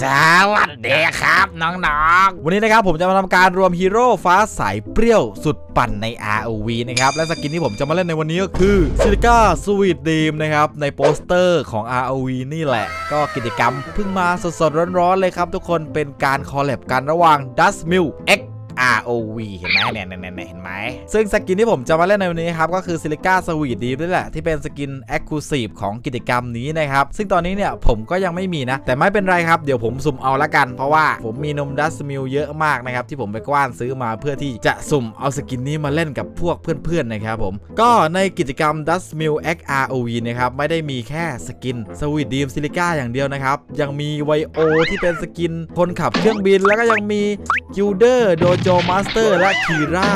สวัสดีครับน้องๆ วันนี้นะครับผมจะมาทำการรวมฮีโร่ฟ้าใสเปรี้ยวสุดปั่นใน ROV นะครับ และสกินที่ผมจะมาเล่นในวันนี้ก็คือซิลิก้าสวีทดีมนะครับ ในโปสเตอร์ของ ROV นี่แหละ ก็กิจกรรมเพิ่งมาสดๆ ร้อนๆ เลยครับทุกคนเป็นการคอลแลบกันระหว่าง Dust Mill X ROV เห็นไหมเนี่ยเนี่ยเนี่ยเห็นไหมซึ่งสกินที่ผมจะมาเล่นในวันนี้ครับ ก็คือซิลิก้าสวีทดีนี่แหละ ที่เป็นสกิน e x c l u s i v e ของกิจกรรมนี้นะครับ ซึ่งตอนนี้เนี่ยผมก็ยังไม่มีนะ แต่ไม่เป็นไรครับ เดี๋ยวผมสุ่มเอาละกัน เพราะว่าผมมีนมดัสมิลเยอะมากนะครับ ที่ผมไปกว้านซื้อมาเพื่อที่จะสุ่มเอาสกินนี้มาเล่นกับพวกเพื่อนๆนะครับผมก็ในกิจกรรม Dust Mill X ROV นะครับไม่ได้มีแค่สกินสวีทดีมซิลิก้าอย่างเดียวนะครับยังมีไวโอที่เป็นสกินคนขับเครื่องบินแล้วก็ยังมีกิลเดอร์โดโจมาสเตอร์และคีร่า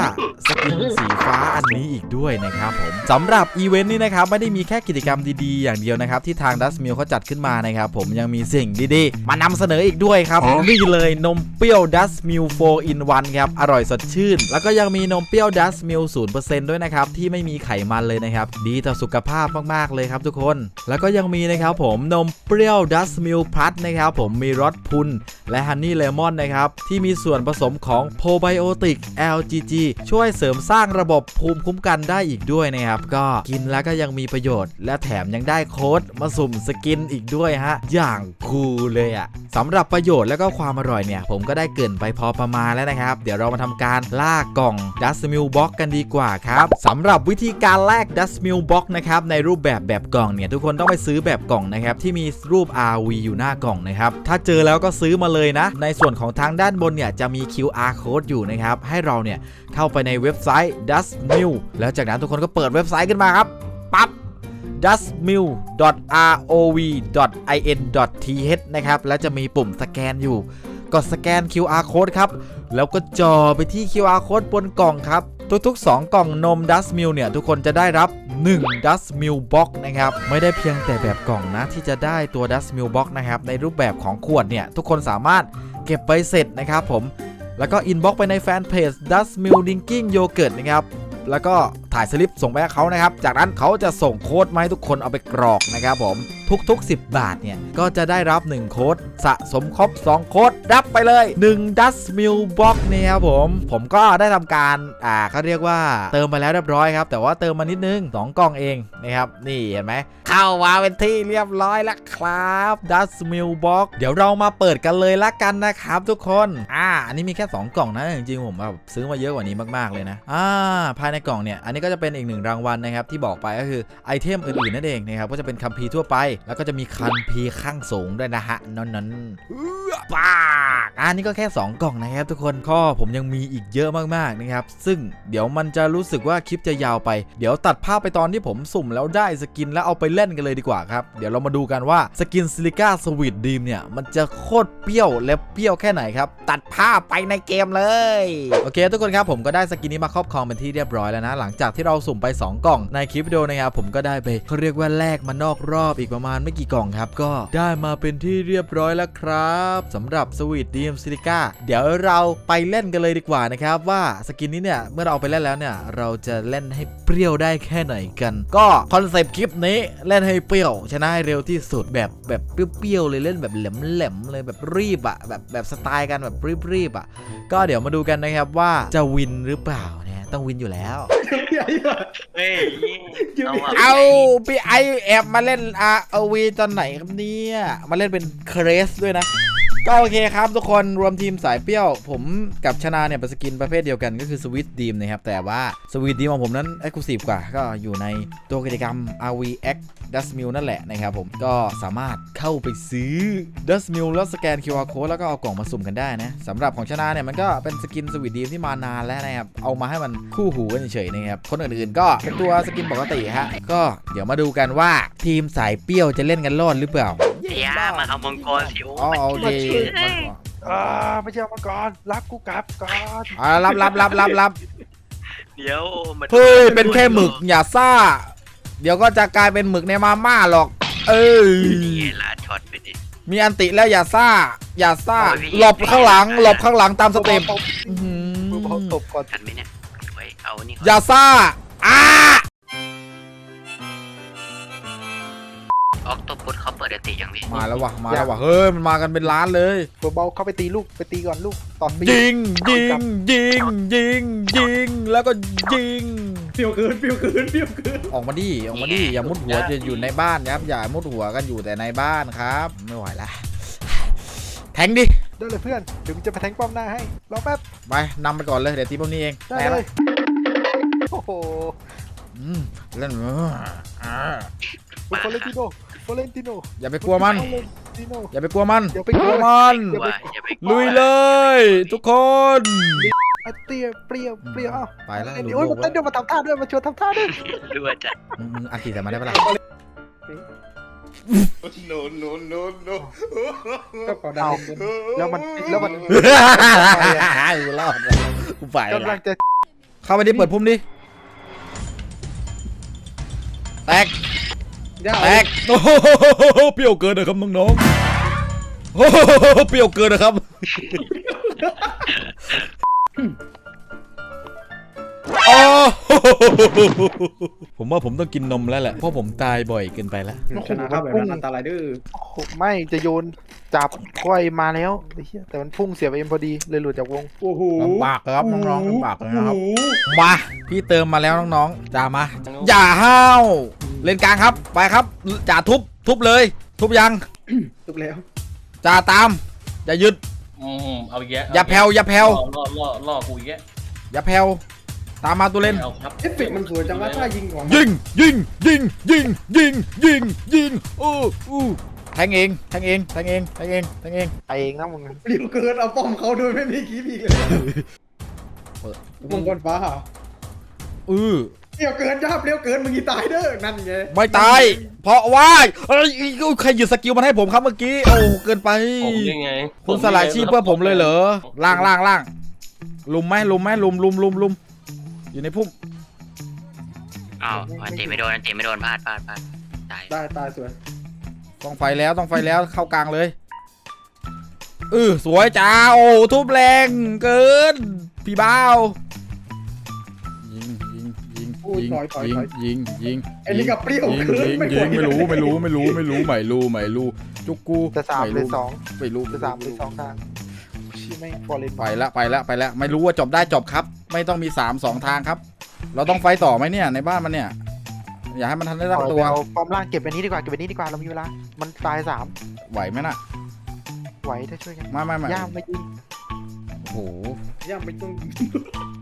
สกินสีฟ้าอันนี้อีกด้วยนะครับผมสำหรับอีเวนต์นี้นะครับไม่ได้มีแค่กิจกรรมดีๆ อย่างเดียวนะครับ ที่ทาง Dust Mill เขาจัดขึ้นมานะครับผมยังมีสิ่งดีๆ มานำเสนออีกด้วยครับนี่เลยนมเปรี้ยว Dust Mill 4 in 1ครับอร่อยสดชื่น แล้วก็ยังมีนมเปรี้ยว Dust Mill 0%ด้วยนะครับที่ไม่มีไขมันเลยนะครับดีต่อสุขภาพมากๆเลยครับทุกคน แล้วก็ยังมีนะครับผมนมเปรี้ยว Dust Mill Plus นะครับผมมีรสพุนและฮันนี่เลมอนนะครับที่มีส่วนผสมของโ r ไบโอติก LGG ช่วยเสริมสร้างระบบภูมิคุ้มกันได้อีกด้วยนะครับ ก็กินแล้วก็ยังมีประโยชน์ และแถมยังได้โค้ดมาสุ่มสกินอีกด้วยฮะ อย่างคูลเลยอะสำหรับประโยชน์และก็ความอร่อยเนี่ย ผมก็ได้เกินไปพอประมาณแล้วนะครับ เดี๋ยวเรามาทำการล่ากล่อง Dust Mill Box กันดีกว่าครับสำหรับวิธีการแลก Dust Mill Box นะครับในรูปแบบแบบกล่องเนี่ยทุกคนต้องไปซื้อแบบกล่องนะครับที่มีรูป RV อยู่หน้ากล่องนะครับถ้าเจอแล้วก็ซื้อมาเลยนะ ในส่วนของทางด้านบนเนี่ยจะมี QR code อยู่นะครับให้เราเนี่ยเข้าไปในเว็บไซต์ Dust Mill แล้วจากนั้นทุกคนก็เปิดเว็บไซต์ขึ้นมาครับ ปั๊บ dustmill.rov.in.th นะครับ แล้วจะมีปุ่มสแกนอยู่ กดสแกน QR code ครับ แล้วก็จอไปที่ QR code บนกล่องครับ ทุกๆ 2 กล่องนม Dust Mill เนี่ย ทุกคนจะได้รับ 1 Dust Mill Box นะครับ ไม่ได้เพียงแต่แบบกล่องนะ ที่จะได้ตัว Dust Mill Box นะครับ ในรูปแบบของขวดเนี่ย ทุกคนสามารถเก็บใบเสร็จนะครับผม แล้วก็อินบ็อกไปในแฟนเพจ Dust Mill Drinking Yogurt นะครับ แล้วก็ถ่ายสลิปส่งไปให้เขานะครับ จากนั้นเขาจะส่งโค้ดมาให้ทุกคนเอาไปกรอกนะครับผม ทุกๆ 10 บาทเนี่ย ก็จะได้รับ 1 โค้ด สะสมครบ 2 โค้ด รับไปเลย1 Dust Mill Box เนี่ยครับผม ผมก็ได้ทำการ อ่าเขาเรียกว่าเติมไปแล้วเรียบร้อยครับ แต่ว่าเติมมานิดนึง 2 กล่องเองนะครับ นี่เห็นไหม เข้ามาเป็นที่เรียบร้อยแล้วครับ Dust Mill Box เดี๋ยวเรามาเปิดกันเลยละกันนะครับ ทุกคน อ่า อันนี้มีแค่ 2 กล่องนะ จริงๆผมแบบซื้อมาเยอะกว่านี้มากๆเลยนะ อ่า ภายในกล่องเนี่ยอันนี้ก็จะเป็นอีกหนึ่งรางวัลนะครับที่บอกไปก็คือไอเทมอื่นๆนั่นเองนะครับก็จะเป็นคัมภีร์ทั่วไป แล้วก็จะมีคัมภีร์ข้างสูงด้วยนะฮะนั้นๆเอื้อปากอันนี้ก็แค่ 2 กล่องนะครับทุกคนข้อผมยังมีอีกเยอะมากๆนะครับซึ่งเดี๋ยวมันจะรู้สึกว่าคลิปจะยาวไป เดี๋ยวตัดภาพไปตอนที่ผมสุ่มแล้วได้สกินแล้วเอาไปเล่นกันเลยดีกว่าครับเดี๋ยวเรามาดูกันว่าสกินซิลิก้าสวีทดีมเนี่ยมันจะโคตรเปรี้ยวและเปรี้ยวแค่ไหนครับตัดภาพไปในเกมเลยโอเค ทุกคนครับผมก็ได้สกินนี้มาครอบครองเป็นที่เรียบร้อยแล้วนะหลังจากที่เราสุ่มไป 2 กล่อง ในคลิปวิดีโอนะครับผมก็ได้ไปเขาเรียกว่าแลกมานอกรอบอีกประมาณไม่กี่กล่องครับ ก็ได้มาเป็นที่เรียบร้อยแล้วครับสำหรับสวีทดีมซิลิก้าเดี๋ยวเราไปเล่นกันเลยดีกว่านะครับว่าสกินนี้เนี่ยเมื่อเราเอาไปเล่นแล้วเนี่ยเราจะเล่นให้เปรี้ยวได้แค่ไหนกัน ก็คอนเซปต์คลิปนี้เล่นให้เปรี้ยวชนะให้เร็วที่สุดแบบแบบเปรี้ยวๆเลยเล่นแบบแหลมๆเลยแบบรีบอะแบบแบบสไตล์กันแบบรีบๆอะก็เดี๋ยวมาดูกันนะครับว่าจะวินหรือเปล่า ต้องวินอยู่แล้ว เฮ้ยเอาอะเอาพี่ไอแอบมาเล่น ROV ตอนไหนครับเนี่ย มาเล่นเป็นเครสด้วยนะ ก็โอเคครับทุกคนรวมทีมสายเปรี้ยว ผมกับชนาเนี่ยเป็นสกินประเภทเดียวกันก็คือสวิตดีมนะครับ แต่ว่าสวิตดีมของผมนั้น e x c l u s i v e กว่า ก็อยู่ในตัวกิจกรรม RV X Dust Mill นั่นแหละนะครับผมก็สามารถเข้าไปซื้อ Dust Mill แล้วสแกน QR code แล้วก็เอากล่องมาสุ่มกันได้นะสำหรับของชนะเนี่ยมันก็เป็นสกินสวิตดีมที่มานานแล้วนะครับเอามาให้มันคู่หูกันเฉยๆนะครับคนอื่นๆก็เป็นตัวสกินปกติฮะก็เดี๋ยวมาดูกันว่าทีมสายเปรี้ยวจะเล่นกันรอดหรือเปล่า อย่ามาเอามังกรสิโอ้อ๋อโอเคอ่าไม่ใช่มังกรรับกูกลับก่อนอ่ารับรับรับรับรับเดี๋ยวมันเฮ้ยเป็นแค่หมึกอย่าซ่า เดี๋ยวก็จะกลายเป็นหมึกในมาม่าหรอก เอ้ยนี่ไงล่ะช็อตไปดิมีอันติแล้วอย่าซ่า อย่าซ่าโอ้ยพี่หลบข้างหลัง หลบข้างหลังตามสเต็ปอื้อหืมือเบาอตบก่อนทันไหมเนี่ยไว้เอานี่ก่อนอย่าซ่าอ้า ออกตบพุทเขาเปิดอันติอย่างพี่มาแล้ววะมาแล้ววะเฮ้ยมันมากันเป็นล้านเลยเบาๆเข้าไปตีลูกไปตีก่อนลูกตอนปียิงยิงยิงยิงยิงแล้วก็ยิงเปรี้ยวเกินเปรี้ยวเกินเปรี้ยวเกินออกมาดิออกมาดิอย่ามุดหัวจะอยู่ในบ้านครับอย่ามุดหัวกันอยู่แต่ในบ้านครับ ไม่ไหวละแทงดิได้เลยเพื่อนเดี๋ยวกูจะไปแทงป้อมหน้าให้รอแป๊บไปนำไปก่อนเลยเดี๋ยวตีพวกนี้เองได้แต่เลละยโอ้โหอืมเล่นอ่าฟอเรนติโน ฟอเรนติโนอย่าไปกลัวมันฟอเรนติโน อย่าไปกลัวมันอย่าไปกลัว มัน ว่าอย่าไปลุยเลย ทุกคน อะเตี้ยเปรี้ยวเปรี้ยวอ้าวไปแล้วเดี๋ลุยยวโอ้ยโลมากเต้นด้วยมาทำท่าด้วยมาชวนทำท่าด้วยด้วยจ้ะมึงมึงอันตีแต่มาได้ปะล่ะก็ขอดันเล่นบนแล้วมันแล้วมันกูรอดแล้วกูไปกำลัละงจะเข้าไปดิเปิดพุ่มดิ แตก ย่าแตกโอ้โหเปรี้ยวเกินนะครับน้องๆโอ้โหเปรี้ยวเกินนะครับ โอ้ผมว่าผมต้องกินนมแล้วแหละ เพราะผมตายบ่อยเกินไปแล้วชนะครับแบบนั้นอันตรายดื้อโอ้โหไม่จะโยนจับก้อยมาแล้วไอ้เหี้ยแต่มันพุ่งเสียไปเอ็มพอดีเลยหลุดจากวง โอ้โหลำบากครับน้องๆลำบากเลยนะครับโอ้โหมา พี่เติมมาแล้วน้องๆจ่ามา อย่าห้าว เล่นกลางครับ ไปครับจ่าทุบ ทุบเลย ทุบยัง จบแล้ว จ่าตาม อย่าหยุดอืมเอาอีกแยะอย่าแผ่วอย่าแผ่ว ล่อล่อล่อกูอีกแยะอย่าแผ่วตามมาตัวเล่นเอาครับเอฟเฟกต์มันสวยจังว่าถ้ายิงของยิง ยิง ยิง ยิง ยิง ยิง ยิงอู้อู้แทงเอง แทงเอง แทงเอง แทงเอง แทงเอง ไปเองนะมึงเปรี้ยวเกินเอาป้อมเขาโดยไม่มีคีบอีกเลยเปิด มังกรฟ้า อือ เปรี้ยวเกินย่าเปรี้ยวเกินมึงอีตายเด้อนั่นไงไม่ตาย เพราะว่าเอ้ยใครหยุดสกิลมันให้ผมครับเมื่อกี้โอ้เกินไป ผมยังไงคุณสลายชีพเพื่อผมเลยเหรอล่างล่างล่างลุมไหมลุมไหมลุมลุมลุมลุมอยู่ในพุ่มอ้าวอันติไม่โดนอันติไม่โดนพลาดพลาดพลาดตายตายตายสวยต้องไฟแล้วต้องไฟแล้วเข้ากลางเลยเออสวยจ้าโอ้ทุบแรงเกินพี่บ้าวยิงยิง ยิงอุ้ยยิงถอยถอยยิงถอยยิงยิงไอ้นี่กับเปรี้ยวยิงเกินยิงไม่ยิไหวงไม่รู้ไม่รู้ไม่รู้ไม่รู้ไม่รู้ไม่รู้จุกกูจะสามไม่เลยรู้สองไม่รู้จะสามเลยสองทางชี้ไม่ฟอเรนไปละไปละไปละไม่รู้ว่าจบได้จบครับ ไม่ต้องมีสามสองทางครับ เราต้องไฟต่อไหมเนี่ยในบ้านมันเนี่ย อย่าให้มันทันได้ตั้งตัวเอาป้อมล่างเก็บไปนี้ดีกว่าเก็บไปนี้ดีกว่าเรามีเวลามันตายสามไหวไหมน่ะไหวถ้าช่วยกันไม่ไม่ไม่ย่ามไม่ยิงโอ้โห ย่าไม่ต้อง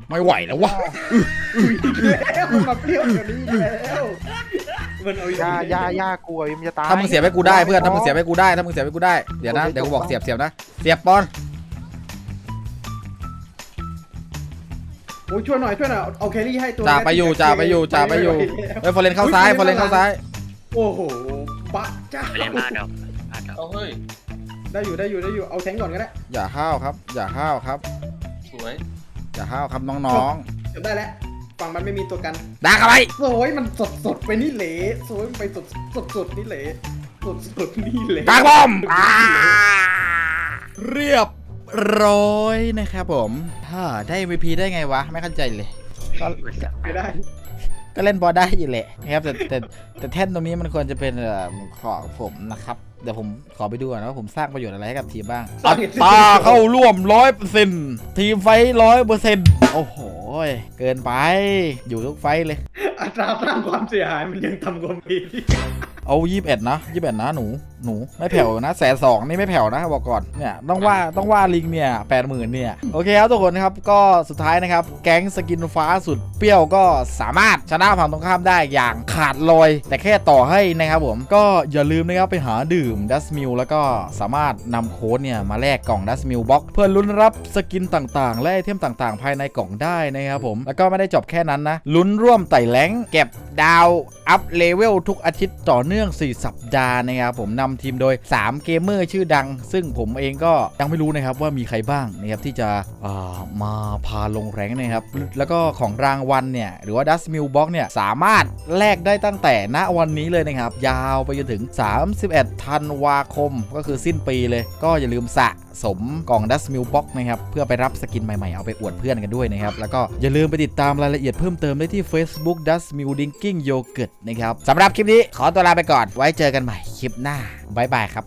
ไม่ไหวแล้ววะแล้วมันมาเปรี้ยวกว่านี้อีกแล้ว มันเอาอีกย่าย่าย่ากลัวมันจะตายถ้ามึงเสียบให้กูได้เพื่อนถ้ามึงเสียบให้กูได้ถ้ามึงเสียบให้กูได้เดี๋ยวนะเดี๋ยวกูบอกเสียบเสียบนะเสียบปอนโอ้ยช่วยหน่อยช่วยหน่อยเอาแครี่ให้ตัวจ่าไปอยู่จ่าไปอยู่จ่าไปอยู่เฮ้ยฟอร์เรนเข้าซ้ายฟอร์เรนเข้าซ้าย โอ้โหบะจ้าไปเล่นพลาดเอาพลาดเอาเอาเฮ้ย ได้อยู่ได้อยู่ได้อยู่เอาแทงก่อนก็ได้อย่าห้าวครับ อย่าห้าวครับ สวยอย่าห้าวครับน้องจบได้แล้วฝั่งมันไม่มีตัวกันๆด่าเข้าไปโอ้ยมันสดสดๆไปนี่เหละโอ้ยมันไปสดสดสดๆนี่เหละสดสดๆนี่เหละกลางบอมอ่าเรียบร้อยนะครับผมถ้าได้ MVP ได้ไงวะ ไม่เข้าใจเลยไม่ได้ ก็เล่นบอลได้อยู่แหละนะครับแต่แต่แต่แท่นตรงนี้มันควรจะเป็นเอ่อของผมนะครับ เดี๋ยวผมขอไปดูก่อนนะว่าผมสร้างประโยชน์อะไรให้กับทีมบ้างอัตราเข้าร่วมร้อยเปอร์เซ็นต์ทีมไฟร้อยเปอร์เซ็นต์โอ้โห เกินไป อยู่ทุกไฟท์เลย อัตราสร้างความเสียหายมันยังทำกว่ามี เอายี่สิบเอ็ดนะยี่สิบเอ็ดนะหนู หนูไม่แผ่วนะแสนสองนี่ไม่แผ่วนะบอกก่อนเนี่ยต้องว่าต้องว่าลิงเนี่ยแปดหมื่นเนี่ยโอเคครับทุกคนครับก็สุดท้ายนะครับ แก๊งสกินฟ้าสุดเปรี้ยวก็สามารถชนะฝั่งตรงข้ามได้อย่างขาดลอย แต่แค่ต่อให้นะครับผมก็อย่าลืมนะครับไปหาดื่มดัสมิลแล้วก็สามารถนำโค้ดเนี่ยมาแลกกล่องดัสมิลบ็อกเพื่อลุ้นรับสกินต่างๆ และไอเทมต่างๆ ภายในกล่องได้นะครับผมแล้วก็ไม่ได้จบแค่นั้นนะลุ้นร่วมไต่แรงเก็บดาวอัพเลเวลทุกอาทิตย์ต่อเนื่อง 4 สัปดาห์นะครับผมนำทีมโดย 3 เกมเมอร์ชื่อดัง ซึ่งผมเองก็ยังไม่รู้นะครับว่ามีใครบ้างนะครับที่จะามาพาลงแรงนะครับ แล้วก็ของรางวัลเนี่ย หรือว่าดัสมิลบ็อกเนี่ย สามารถแลกได้ตั้งแต่ณวันนี้เลยนะครับ ยาวไปจนถึง 31 ธันวาคม ก็คือสิ้นปีเลย ก็อย่าลืมสะ สมกล่องดัสมิลบ็อกนะครับเพื่อไปรับสกินใหม่ๆ เอาไปอวดเพื่อนกันด้วยนะครับ แล้วก็อย่าลืมไปติดตามรายละเอียดเพิ่มเติมได้ที่ Facebook Dust m i l d i n k i n g Yogurt นะครับสำหรับคลิปนี้ขอตัวลาไปก่อนไว้เจอกันใหม่คลิปหน้าบ๊ายบายครับ